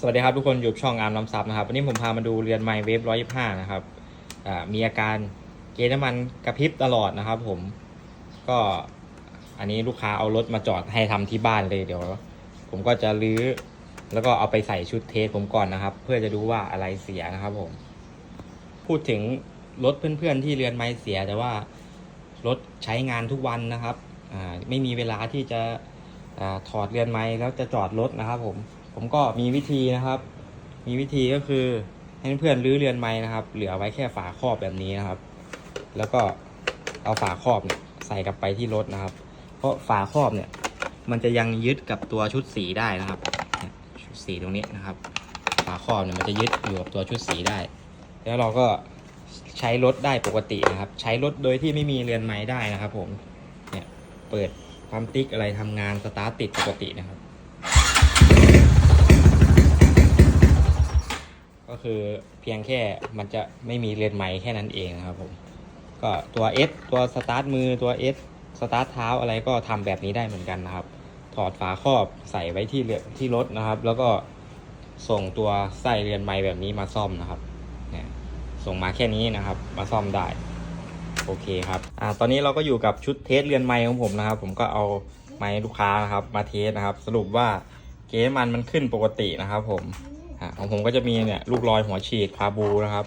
สวัสดีครับทุกคนอยู่ช่องอาร์มน้ำซับนะครับวันนี้ผมพามาดูเรือนไมเวฟร้อยยี่ห้านะครับมีอาการเกณฑ์น้ำมันกระพริบตลอดนะครับ ผมก็อันนี้ลูกค้าเอารถมาจอดให้ทำที่บ้านเลยเดี๋ยว ผมก็จะรื้อแล้วก็เอาไปใส่ชุดเทสผมก่อนนะครับ เพื่อจะดูว่าอะไรเสียนะครับ ผม พูดถึงรถเพื่อนๆที่เรือนไม้เสีย แต่ว่ารถใช้งานทุกวันนะครับไม่มีเวลาที่จะอถอดเรือนไม้แล้วจะจอดรถนะครับ ผม ผมก็มีวิธีนะครับ มีวิธีก็คือให้เพื่อนรื้อเรือนไม้นะครับ เหลือไว้แค่ฝาครอบแบบนี้นะครับ แล้วก็เอาฝาครอบเนี่ยใส่กลับไปที่รถนะครับ เพราะฝาครอบเนี่ย มันจะยังยึดกับตัวชุดสีได้นะครับชุดสีตรงนี้นะครับ ฝาครอบเนี่ยมันจะยึดอยู่กับตัวชุดสีได้ แล้วเราก็ใช้รถได้ปกตินะครับ ใช้รถโดยที่ไม่มีเรือนไม้ได้นะครับ ผมเนี่ยเปิดความติ๊กอะไรทำงานสตาร์ทติดปกตินะครับ ก็คือเพียงแค่มันจะไม่มีเรือนไม้แค่นั้นเองนะครับผม ก็ตัว S ตัวสตาร์ทมือตัว S สตาร์ทเท้าอะไรก็ทำแบบนี้ได้เหมือนกันนะครับ ถอดฝาครอบใส่ไว้ที่เรือที่รถนะครับ แล้วก็ส่งตัวไส้เรือนไม้แบบนี้มาซ่อมนะครับเนี่ยส่งมาแค่นี้นะครับ มาซ่อมได้โอเคครับอ่าตอนนี้เราก็อยู่กับชุดเทสเรือนไม้ของผมนะครับ ผมก็เอาไม้ลูกค้านะครับ มาเทสนะครับ สรุปว่าเกจมันมันขึ้นปกตินะครับ ผม อ่าของผมก็จะมีเนี่ยลูกรอยหัวฉีดคาบูนะครับ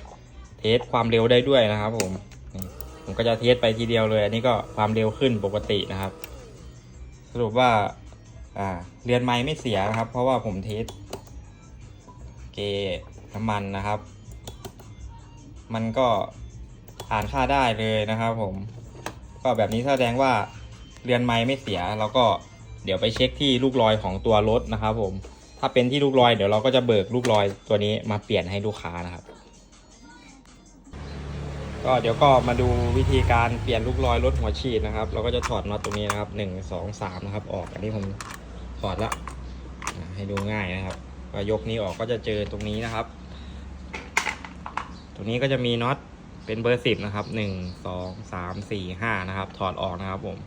เทสความเร็วได้ด้วยนะครับผมผมก็จะเทสไปทีเดียวเลย อันนี้ก็ความเร็วขึ้นปกตินะครับ สรุปว่าอ่าเรือนไม้ไม่เสียนะครับ เพราะว่าผมเทสเกน้ำมันนะครับ มันก็ผ่านค่าได้เลยนะครับผม ก็แบบนี้แสดงว่าเรือนไม้ไม่เสีย แล้วก็เดี๋ยวไปเช็คที่ลูกรอยของตัวรถนะครับผม ถ้าเป็นที่ลูกรอยเดี๋ยวเราก็จะเบิกลูกรอยตัวนี้มาเปลี่ยนให้ลูกค้านะครับ ก็เดี๋ยวก็มาดูวิธีการเปลี่ยนลูกรอยรถหัวฉีดนะครับ เราก็จะถอดน็อตตรงนี้นะครับหนึ่งสองสามนะครับ ออกอันนี้ผมถอดแล้วให้ดูง่ายนะครับก็ยกนี้ออกก็จะเจอตรงนี้นะครับ ตรงนี้ก็จะมีน็อตเป็นเบอร์สิบนะครับหนึ่งสองสามสี่ห้านะครับ ถอดออกนะครับผม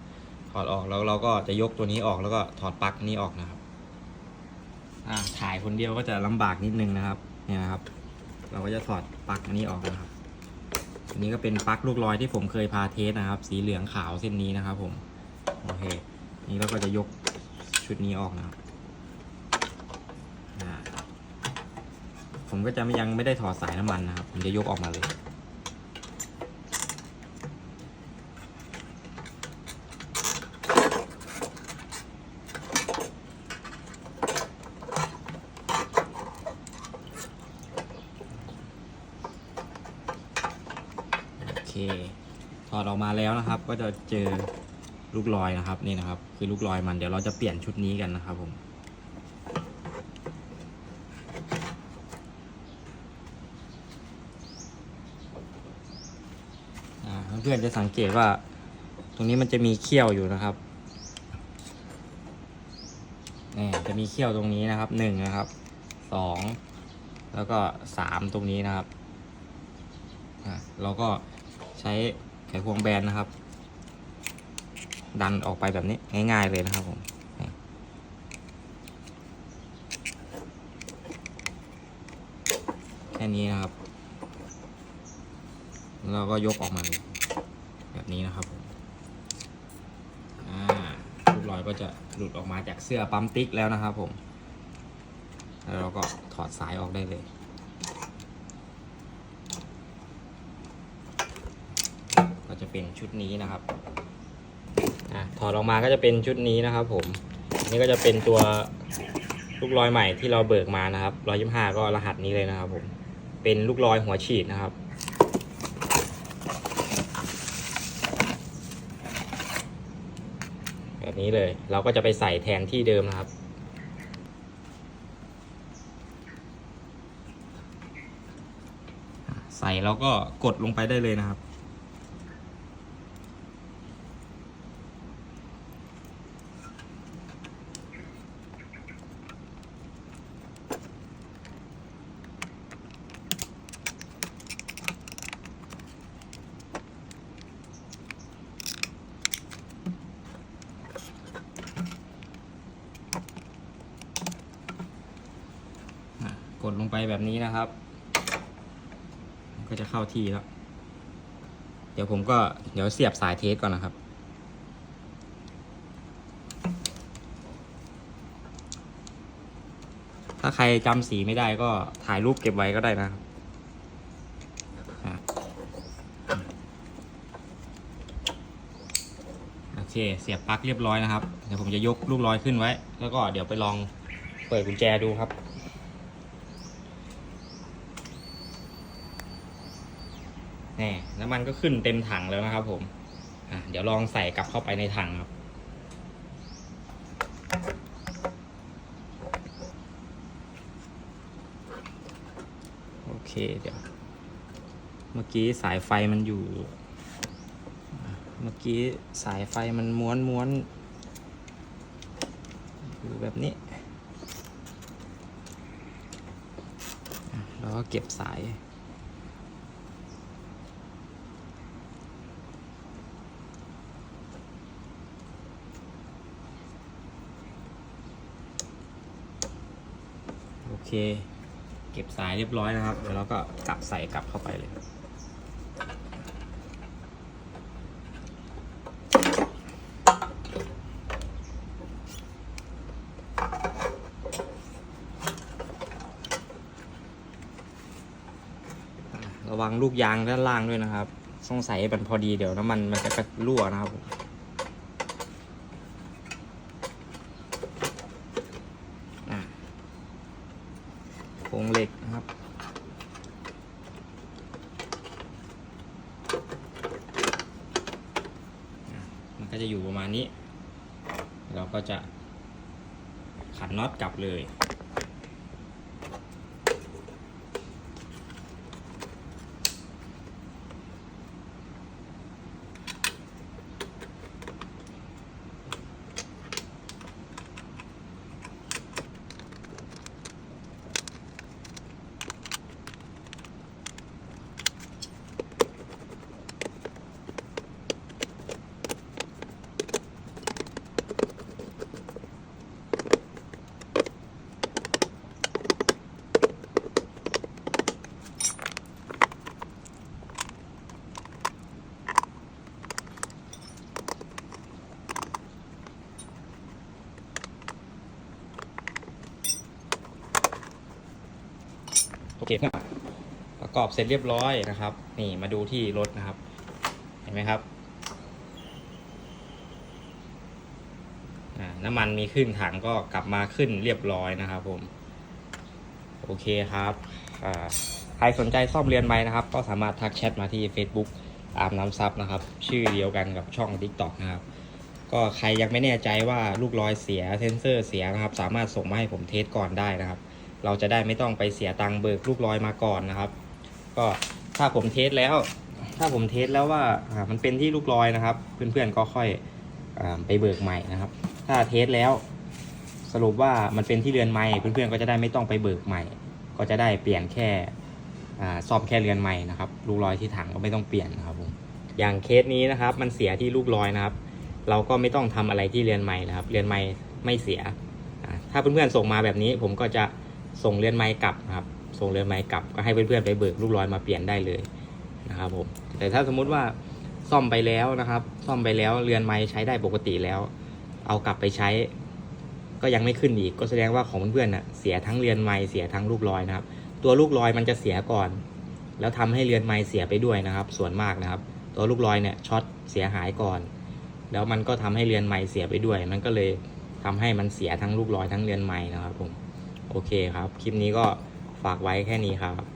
ถอดออกแล้วเราก็จะยกตัวนี้ออกแล้วก็ถอดปลั๊กนี้ออกนะครับ อ่าถ่ายคนเดียวก็จะลำบากนิดนึงนะครับ เนี่ยนะครับ เราก็จะถอดปลั๊กอันนี้ออกนะครับ อันนี้ก็เป็นปลั๊กลูกลอยที่ผมเคยพาเทสนะครับ สีเหลืองขาวเส้นนี้นะครับ ผม โอเค นี่เราก็จะยกชุดนี้ออกนะครับผมก็จะยังไม่ได้ถอดสายน้ำมันนะครับ ผมจะยกออกมาเลย โอเค ถ อดออกมาแล้วนะครับ ก็จะเจอลูกรอยนะครับนี่นะครับ คือลูกรอยมันเดี๋ยวเราจะเปลี่ยนชุดนี้กันนะครับผมอ่าเพื่อนจะสังเกตว่า ตรงนี้มันจะมีเขี้ยวอยู่นะครับนี่จะมีเขี้ยวตรงนี้นะครับหนึ่งนะครับสองแล้วก็สามตรงนี้นะครับเราก็ใช้ ไขควงแบนนะครับ ดันออกไปแบบนี้ง่ายๆเลยนะครับผมแค่นี้นะครับ เราก็ยกออกมาแบบนี้นะครับผมอ่าลูกรอยก็จะหลุดออกมาจากเสื้อปั๊มติ๊กแล้วนะครับผม แล้วเราก็ถอดสายออกได้เลย ก็ จะเป็นชุดนี้นะครับอะถอดออกมาก็จะเป็นชุดนี้นะครับผมนนี้ก็จะเป็นตัวลูกรอยใหม่ที่เราเบิกมานะครับร้อยยี่ห้าก็รหัสนี้เลยนะครับผมเป็นลูกรอยหัวฉีดนะครับ แบบนี้เลยเราก็จะไปใส่แทนที่เดิมนะครับใส่แล้วก็กดลงไปได้เลยนะครับ กดลงไปแบบนี้นะครับ ก็จะเข้าที่แล้ว เดี๋ยวผมก็เดี๋ยวเสียบสายเทสก่อนนะครับ ถ้าใครจำสีไม่ได้ก็ถ่ายรูปเก็บไว้ก็ได้นะครับโอเคเสียบปลั๊กเรียบร้อยนะครับ เดี๋ยวผมจะยกลูกลอยขึ้นไว้ แล้วก็เดี๋ยวไปลองเปิดกุญแจดูครับ นี่น้ำมันก็ขึ้นเต็มถังแล้วนะครับ ผมเดี๋ยวลองใส่กลับเข้าไปในถังครับ โอเคเดี๋ยว เมื่อกี้สายไฟมันอยู่ เมื่อกี้สายไฟมันม้วนม้วนอยู่แบบนี้ แล้วก็เก็บสาย เค เก็บสายเรียบร้อยนะครับ เดี๋ยวเราก็กลับใส่กลับเข้าไปเลย ระวังลูกยางด้านล่างด้วยนะครับสงสัยมันพอดีเดี๋ยวน้ำมันมันจะกระรั่วนะครับผมอะโคร งเหล็กนะครับ มันก็จะอยู่ประมาณนี้ เราก็จะขันน็อตกลับเลย เคครับประกอบเสร็จเรียบร้อยนะครับ นี่มาดูที่รถนะครับ เห็นไหมครับน้ำมันมีขึ้นถังก็กลับมาขึ้นเรียบร้อยนะครับ ผม โอเคครับใครสนใจซ่อมเรียนไม้นะครับ ก็สามารถทักแชทมาที่ Facebook อามน้ำซับนะครับ ชื่อเดียวกันกับช่อง TikTok นะครับ ก็ใครยังไม่แน่ใจว่าลูกลอยเสียเซนเซอร์เสียนะครับ สามารถส่งมาให้ผมเทสก่อนได้นะครับ เราจะได้ไม่ต้องไปเสียตังค์เบิกลูกลอยมาก่อนนะครับ ก็ถ้าผมเทสแล้ว ถ้าผมเทสแล้วว่ามันเป็นที่ลูกลอยนะครับ เพื่อนๆก็ค่อยอไปเบิกใหม่นะครับ ถ้าเทสแล้วสรุปว่ามันเป็นที่เรือนไม้เพื่อนๆก็จะได้ไม่ต้องไปเบิกใหม่ ก็จะได้เปลี่ยนแค่ซ่อมแค่เรือนไม้นะครับลูกลอยที่ถังก็ไม่ต้องเปลี่ยนนะครับผมอย่างเคสนี้นะครับ มันเสียที่ลูกลอยนะครับ เราก็ไม่ต้องทำอะไรที่เรือนไม้นะครับ เรือนไม้ไม่เสียถ้าเพื่อนๆส่งมาแบบนี้ผมก็จะ ส่งเรือนไม้กลับนะครับ ส่งเรือนไม้กลับก็ให้เพื่อนๆไปเบิกลูกลอยมาเปลี่ยนได้เลยนะครับผม แต่ถ้าสมมุติว่าซ่อมไปแล้วนะครับ ซ่อมไปแล้วเรือนไม้ใช้ได้ปกติแล้ว เอากลับไปใช้ ก็ยังไม่ขึ้นอีก ก็แสดงว่าของเพื่อนๆน่ะเสียทั้งเรือนไม้เสียทั้งลูกลอยนะครับ ตัวลูกลอยมันจะเสียก่อน แล้วทำให้เรือนไม้เสียไปด้วยนะครับ ส่วนมากนะครับ ตัวลูกลอยเนี่ยช็อตเสียหายก่อน แล้วมันก็ทำให้เรือนไม้เสียไปด้วย มันก็เลยทำให้มันเสียทั้งลูกลอยทั้งเรือนไม้นะครับผม โอเคครับ คลิปนี้ก็ฝากไว้แค่นี้ครับ